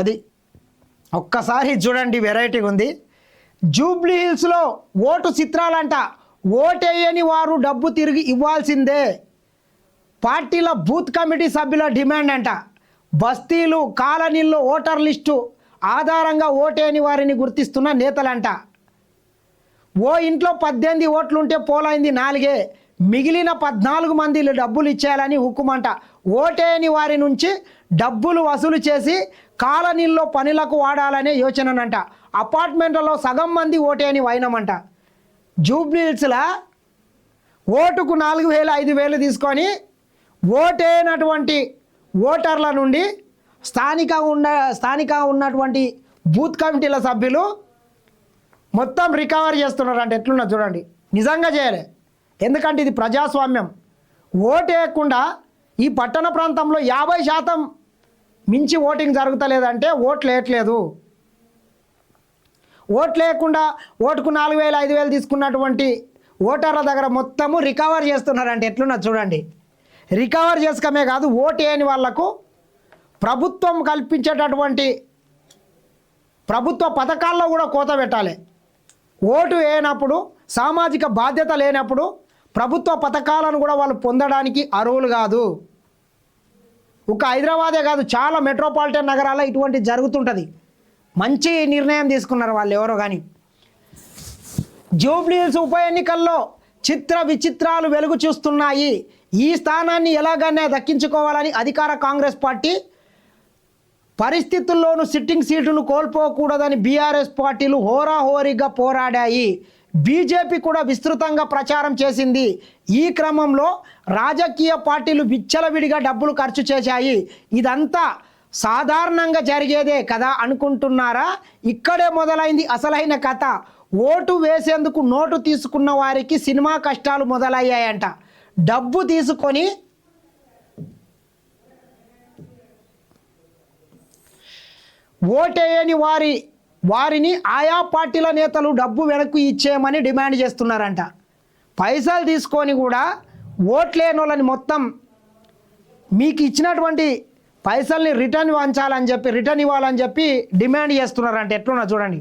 అది ఒక్కసారి చూడండి వెరైటీగా ఉంది. జూబ్లీ హిల్స్లో ఓటు చిత్రాలంట. ఓటేయని వారు డబ్బు తిరిగి ఇవ్వాల్సిందే. పార్టీల బూత్ కమిటీ సభ్యుల డిమాండ్ అంట. బస్తీలు కాలనీల్లో ఓటర్ లిస్టు ఆధారంగా ఓటేయని వారిని గుర్తిస్తున్న నేతలంట. ఓ ఇంట్లో పద్దెనిమిది ఓట్లుంటే పోలైంది నాలుగే. మిగిలిన పద్నాలుగు మంది డబ్బులు ఇచ్చేయాలని హుక్కుమంట. ఓటేయని వారి నుంచి డబ్బులు వసూలు చేసి కాలనీల్లో పనులకు వాడాలనే యోచననంట. అపార్ట్మెంట్లలో సగం మంది ఓటేని వైనమంట. జూబ్లీహిల్స్లా ఓటుకు నాలుగు వేలు ఐదు వేలు తీసుకొని ఓటేనటువంటి ఓటర్ల నుండి స్థానిక ఉన్న స్థానిక ఉన్నటువంటి బూత్ కమిటీల సభ్యులు మొత్తం రికవర్ చేస్తున్నారంట. ఎట్లున్నా చూడండి. నిజంగా చేయాలి. ఎందుకంటే ఇది ప్రజాస్వామ్యం. ఓటు వేయకుండా ఈ పట్టణ ప్రాంతంలో యాభై శాతం మించి ఓటింగ్ జరుగుతలేదంటే ఓట్లు వేయట్లేదు ఓట్లు లేకుండా ఓటుకు నాలుగు వేలు ఐదు వేలు తీసుకున్నటువంటి ఓటర్ల దగ్గర మొత్తము రికవర్ చేస్తున్నారంటే ఎట్లున్నా చూడండి. రికవర్ చేసుకోమే కాదు ఓటు వేయని వాళ్ళకు ప్రభుత్వం కల్పించేటటువంటి ప్రభుత్వ పథకాల్లో కూడా కోత పెట్టాలి. ఓటు వేయనప్పుడు సామాజిక బాధ్యత లేనప్పుడు ప్రభుత్వ పథకాలను కూడా వాళ్ళు పొందడానికి అర్హులు కాదు. ఒక హైదరాబాదే కాదు చాలా మెట్రోపాలిటన్ నగరాల్లో ఇటువంటి జరుగుతుంటుంది. మంచి నిర్ణయం తీసుకున్నారు వాళ్ళు ఎవరో కానీ. జూబ్లీహిల్స్ ఉప ఎన్నికల్లో చిత్ర విచిత్రాలు వెలుగు చూస్తున్నాయి. ఈ స్థానాన్ని ఎలాగైనా దక్కించుకోవాలని అధికార కాంగ్రెస్ పార్టీ పరిస్థితుల్లోనూ సిట్టింగ్ సీటును కోల్పోకూడదని బీఆర్ఎస్ పార్టీలు హోరాహోరీగా పోరాడాయి. బీజేపీ కూడా విస్తృతంగా ప్రచారం చేసింది. ఈ క్రమంలో రాజకీయ పార్టీలు విచ్చలవిడిగా డబ్బులు ఖర్చు చేశాయి. ఇదంతా సాధారణంగా జరిగేదే కదా అనుకుంటున్నారా? ఇక్కడే మొదలైంది అసలైన కథ. ఓటు వేసేందుకు నోటు తీసుకున్న వారికి సినిమా కష్టాలు మొదలయ్యాయంట. డబ్బు తీసుకొని ఓటేయని వారి వారిని ఆయా పార్టీల నేతలు డబ్బు వెనక్కి ఇచ్చేయమని డిమాండ్ చేస్తున్నారంట. పైసలు తీసుకొని కూడా ఓట్లేని వాళ్ళని మొత్తం మీకు ఇచ్చినటువంటి పైసల్ని రిటర్న్ వంచాలని చెప్పి రిటర్న్ ఇవ్వాలని చెప్పి డిమాండ్ చేస్తున్నారంట. ఎట్లున్నా చూడండి.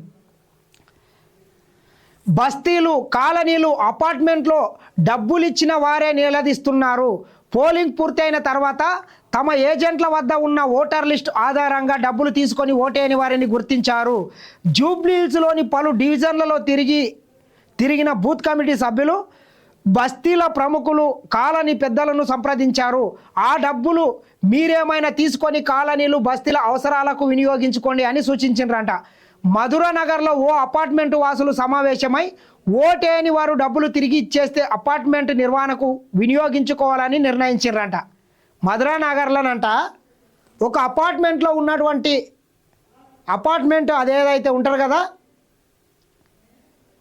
బస్తీలు కాలనీలు అపార్ట్మెంట్లో డబ్బులు ఇచ్చిన వారే నిలదీస్తున్నారు. పోలింగ్ పూర్తయిన తర్వాత తమ ఏజెంట్ల వద్ద ఉన్న ఓటర్ లిస్ట్ ఆధారంగా డబ్బులు తీసుకొని ఓటేని వారిని గుర్తించారు. జూబ్లీహిల్స్లోని పలు డివిజన్లలో తిరిగి తిరిగిన బూత్ కమిటీ సభ్యులు బస్తీల ప్రముఖులు కాలనీ పెద్దలను సంప్రదించారు. ఆ డబ్బులు మీరేమైనా తీసుకొని కాలనీలు బస్తీల అవసరాలకు వినియోగించుకోండి అని సూచించారంట మధుర నగర్లో ఓ అపార్ట్మెంట్ వాసులు సమావేశమై ఓటేని వారు డబ్బులు తిరిగి ఇచ్చేస్తే అపార్ట్మెంట్ నిర్వహణకు వినియోగించుకోవాలని నిర్ణయించారంట మధురా నగర్లోనంట ఒక అపార్ట్మెంట్లో ఉన్నటువంటి అపార్ట్మెంట్ అదేదైతే ఉంటారు కదా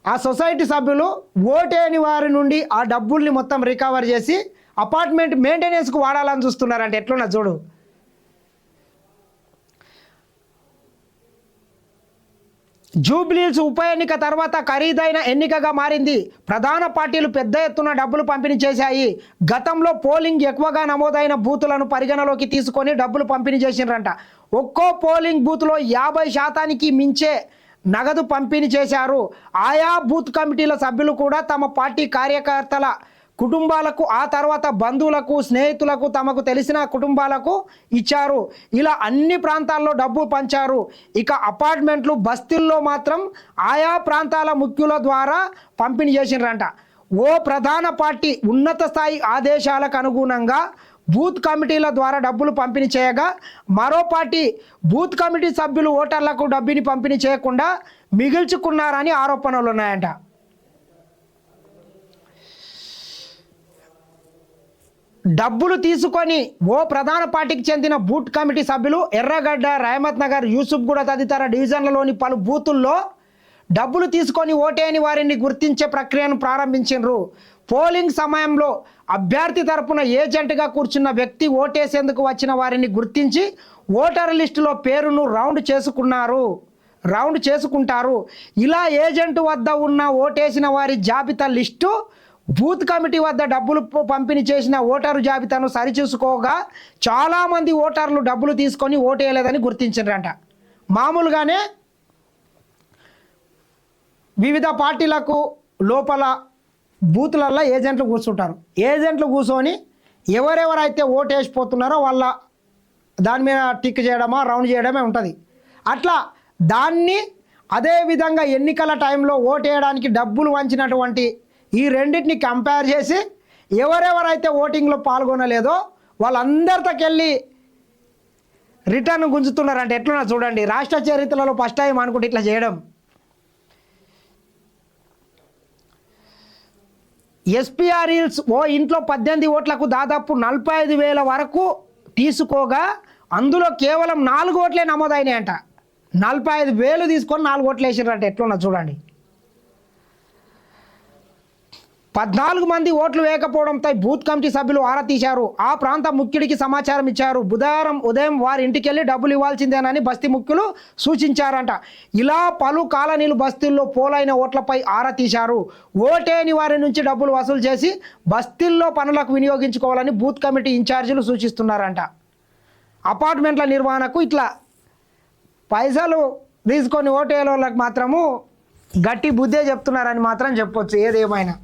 ఆ సొసైటీ సభ్యులు ఓటేని వారి నుండి ఆ డబ్బుల్ని మొత్తం రికవర్ చేసి అపార్ట్మెంట్ మెయింటెనెన్స్కు వాడాలని చూస్తున్నారంటే. ఎట్లున్నా చూడు. జూబ్లీల్స్ ఉప ఎన్నిక తర్వాత ఖరీదైన ఎన్నికగా మారింది. ప్రధాన పార్టీలు పెద్ద ఎత్తున డబ్బులు పంపిణీ చేశాయి. గతంలో పోలింగ్ ఎక్కువగా నమోదైన బూతులను పరిగణలోకి తీసుకొని డబ్బులు పంపిణీ చేసినారంట ఒక్కో పోలింగ్ బూత్లో యాభై శాతానికి మించే నగదు పంపిణీ చేశారు. ఆయా బూత్ కమిటీల సభ్యులు కూడా తమ పార్టీ కార్యకర్తల కుటుంబాలకు ఆ తర్వాత బంధువులకు స్నేహితులకు తమకు తెలిసిన కుటుంబాలకు ఇచ్చారు. ఇలా అన్ని ప్రాంతాల్లో డబ్బు పంచారు. ఇక అపార్ట్మెంట్లు బస్తీల్లో మాత్రం ఆయా ప్రాంతాల ముఖ్యుల ద్వారా పంపిణీ చేసినారంట ఓ ప్రధాన పార్టీ ఉన్నత స్థాయి ఆదేశాలకు అనుగుణంగా బూత్ కమిటీల ద్వారా డబ్బులు పంపిణీ చేయగా మరో పార్టీ బూత్ కమిటీ సభ్యులు ఓటర్లకు డబ్బుని పంపిణీ చేయకుండా మిగిల్చుకున్నారని ఆరోపణలు ఉన్నాయంట డబ్బులు తీసుకొని ఓ ప్రధాన పార్టీకి చెందిన బూత్ కమిటీ సభ్యులు ఎర్రగడ్డ రాయమత్ నగర్ యూసుఫ్గూడ తదితర డివిజన్లలోని పలు బూతుల్లో డబ్బులు తీసుకొని ఓటేని వారిని గుర్తించే ప్రక్రియను ప్రారంభించారు పోలింగ్ సమయంలో అభ్యర్థి తరపున ఏజెంట్గా కూర్చున్న వ్యక్తి ఓటేసేందుకు వచ్చిన వారిని గుర్తించి ఓటర్ లిస్టులో పేరును రౌండ్ చేసుకున్నారు. రౌండ్ చేసుకుంటారు. ఇలా ఏజెంట్ వద్ద ఉన్న ఓటేసిన వారి జాబితా లిస్టు బూత్ కమిటీ వద్ద డబ్బులు పంపిణీ చేసిన ఓటరు జాబితాను సరిచూసుకోగా చాలామంది ఓటర్లు డబ్బులు తీసుకొని ఓటేయలేదని గుర్తించారంట మామూలుగానే వివిధ పార్టీలకు లోపల బూత్లల్లో ఏజెంట్లు కూర్చుంటారు. ఏజెంట్లు కూర్చొని ఎవరెవరైతే ఓటు వేసిపోతున్నారో వాళ్ళ దాని మీద టిక్ చేయడమా రౌండ్ చేయడమే ఉంటుంది. అట్లా దాన్ని అదే విధంగా ఎన్నికల టైంలో ఓటు వేయడానికి డబ్బులు వంచినటువంటి ఈ రెండింటిని కంపేర్ చేసి ఎవరెవరైతే ఓటింగ్లో పాల్గొనలేదో వాళ్ళందరితోకెళ్ళి రిటర్న్ గుంజుతున్నారంటే ఎట్లున్నా చూడండి. రాష్ట్ర చరిత్రలో ఫస్ట్ టైం అనుకుంటే ఇట్లా చేయడం. ఎస్పీఆర్ఈల్స్ ఓ ఇంట్లో పద్దెనిమిది ఓట్లకు దాదాపు నలభై ఐదు వేల వరకు తీసుకోగా అందులో కేవలం నాలుగు ఓట్లే నమోదైనాయంట. నలభై ఐదు వేలు తీసుకొని నాలుగు ఓట్లు వేసిరంట ఎట్లున్నా చూడండి. పద్నాలుగు మంది ఓట్లు వేయకపోవడంతో బూత్ కమిటీ సభ్యులు ఆరా తీశారు. ఆ ప్రాంత ముఖ్యుడికి సమాచారం ఇచ్చారు. బుధవారం ఉదయం వారి ఇంటికి వెళ్ళి డబ్బులు ఇవ్వాల్సిందేనని బస్తీ ముఖ్యులు సూచించారంట. ఇలా పలు కాలనీలు బస్తీల్లో పోలైన ఓట్లపై ఆరా తీశారు. ఓటేని వారి నుంచి డబ్బులు వసూలు చేసి బస్తీల్లో పనులకు వినియోగించుకోవాలని బూత్ కమిటీ ఇన్ఛార్జీలు సూచిస్తున్నారంట. అపార్ట్మెంట్ల నిర్వహణకు ఇట్లా పైసలు తీసుకొని ఓటేల వాళ్ళకి మాత్రము గట్టి బుద్ధే చెప్తున్నారని మాత్రం చెప్పొచ్చు. ఏదేమైనా.